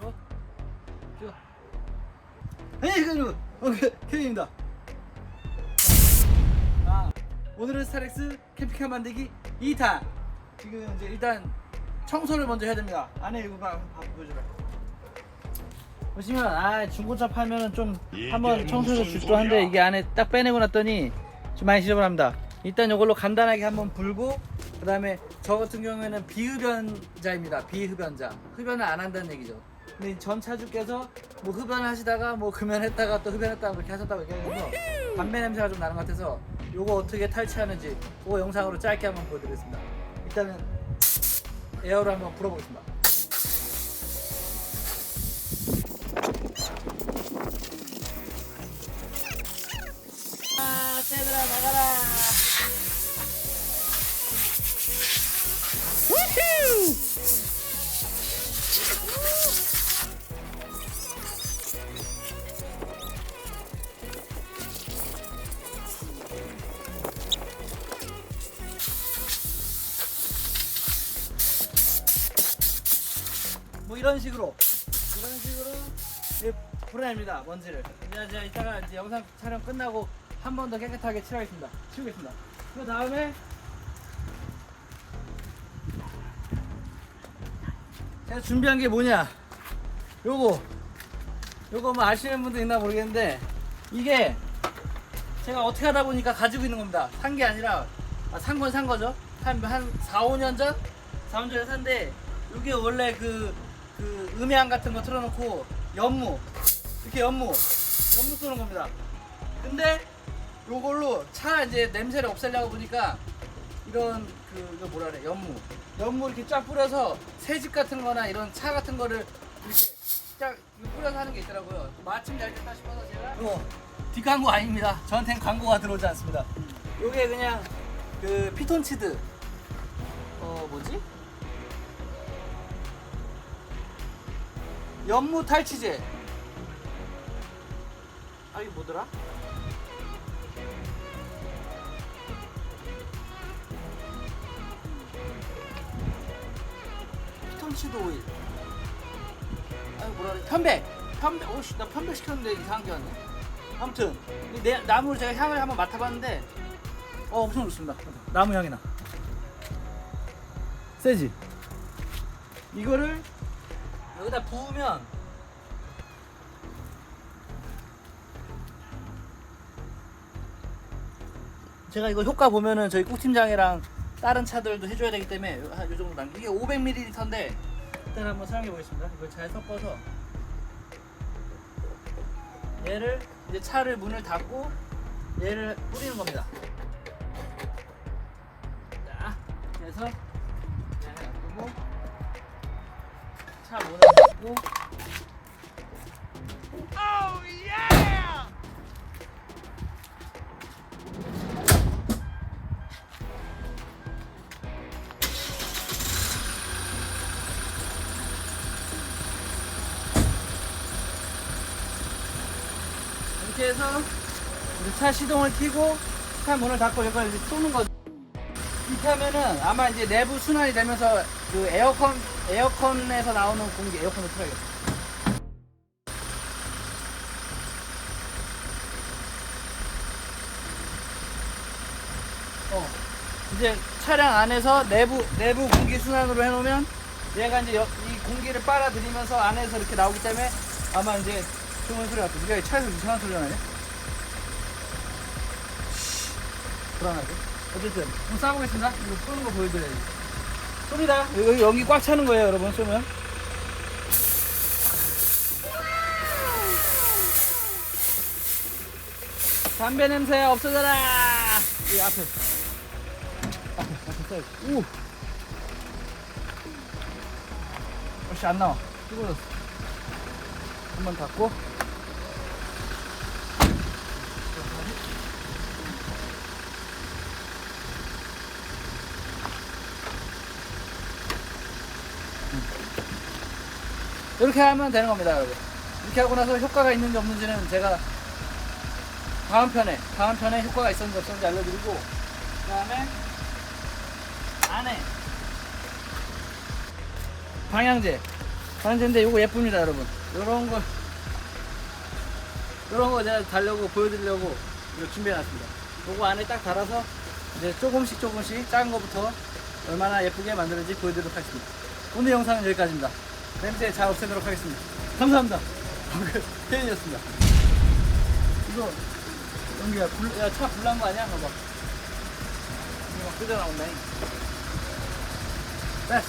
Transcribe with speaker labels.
Speaker 1: 어? 찍어. 안녕히 계세요. 어, 케빈입니다. 아, 오늘은 스타렉스 캠핑카 만들기 2탄. 지금 이제 일단 청소를 먼저 해야 됩니다. 안에 이거 봐, 봐 보여줘라. 보시면 아 중고차 팔면은 좀 한번 청소해 줄도 한데 이게 안에 딱 빼내고 났더니 좀 많이 지저분합니다. 일단 이걸로 간단하게 한번 불고 그 다음에 저 같은 경우에는 비흡연자입니다. 비흡연자. 흡연을 안 한다는 얘기죠. 근데 전 차주께서 뭐 흡연을 하시다가 뭐 금연했다가 또 흡연했다가 그렇게 하셨다고 얘기해서 담배 냄새가 좀 나는 것 같아서 요거 어떻게 탈취하는지 그거 영상으로 짧게 한번 보여드리겠습니다. 일단은 에어로 한번 불어보겠습니다. 아, 새들아 나가라. 뭐 이런 식으로. 이런 식으로 예, 불어냅니다 먼지를. 이제 제가 이따가 이제 영상 촬영 끝나고 한 번 더 깨끗하게 치우겠습니다. 치우겠습니다. 그 다음에 제가 준비한 게 뭐냐? 요거. 요거 뭐 아시는 분도 있나 모르겠는데 이게 제가 어떻게 하다 보니까 가지고 있는 겁니다. 산 게 아니라 아, 산건 산 거죠? 한, 한 4, 5년 전? 4, 5년 전에 산데 이게 원래 그, 그 음향 같은 거 틀어놓고 연무. 이렇게 연무. 연무 쏘는 겁니다. 근데 요걸로 차 이제 냄새를 없애려고 보니까 이런 그 이거 뭐라 그래? 연무. 연무 이렇게 쫙 뿌려서 새집 같은 거나 이런 차 같은 거를 이렇게 쫙 뿌려서 하는 게 있더라고요. 마침 잘 됐다 싶어서 제가 이거 뒷광고 아닙니다. 저한테는 광고가 들어오지 않습니다. 요게 그냥 그 피톤치드. 어 뭐지? 연무 탈취제. 아 이게 뭐더라? 피톤치드 오일. 아 뭐라 그래. 편백. 편백. 오씨 나 편백 시켰는데 이상한 게 왔네. 아무튼 이 내, 나무를 제가 향을 한번 맡아봤는데 어 엄청 좋습니다. 나무 향이 나. 세지? 이거를 여기다 부으면 제가 이거 효과 보면은 저희 꿀팀장이랑 다른 차들도 해줘야 되기 때문에 요- 한요 정도 남 이게 500ml인데 일단 한번 사용해 보겠습니다. 이걸 잘 섞어서 얘를 이제 차를 문을 닫고 얘를 뿌리는 겁니다. 자 그래서 얘를 놔두고 차 문을 닫고 이렇게 해서 차 시동을 켜고 차 문을 닫고 이걸 이제 쏘는 거죠. 이렇게 하면은 아마 이제 내부 순환이 되면서 그 에어컨 에어컨에서 나오는 공기 에어컨을 틀어야겠다. 어 이제 차량 안에서 내부 내부 공기 순환으로 해놓으면 얘가 이제 여- 이 공기를 빨아들이면서 안에서 이렇게 나오기 때문에 아마 이제 좋은 소리가 또 우리가 차에서 이상한 소리가 나네. 불안하게. 어쨌든 한번 쏴보겠습니다. 이거 쏘는 거 보여드려야지. 쏩니다. 여기, 여기 꽉 차는 거예요, 여러분. 쏘면. 담배 냄새 없어져라. 이 앞에. 앞에, 앞에 써야지. 오. 역시 안 나와. 뜨거워졌어. 한번 닫고. 이렇게 하면 되는 겁니다, 여러분. 이렇게 하고 나서 효과가 있는지 없는지는 제가 다음 편에, 다음 편에 효과가 있었는지 없었는지 알려드리고, 그 다음에 안에 방향제. 방향제인데 이거 예쁩니다, 여러분. 요런 거, 요런 거 제가 달려고 보여드리려고 이거 준비해놨습니다. 요거 안에 딱 달아서 이제 조금씩 조금씩 작은 거부터 얼마나 예쁘게 만드는지 보여드리도록 하겠습니다. 오늘 영상은 여기까지입니다. 냄새 잘 없애도록 하겠습니다. 감사합니다. 혜인이었습니다. 이거 연기야, 불, 야, 차 불난 거 아니야? 봐봐. 이거 막 끄져 나온다니. 됐어.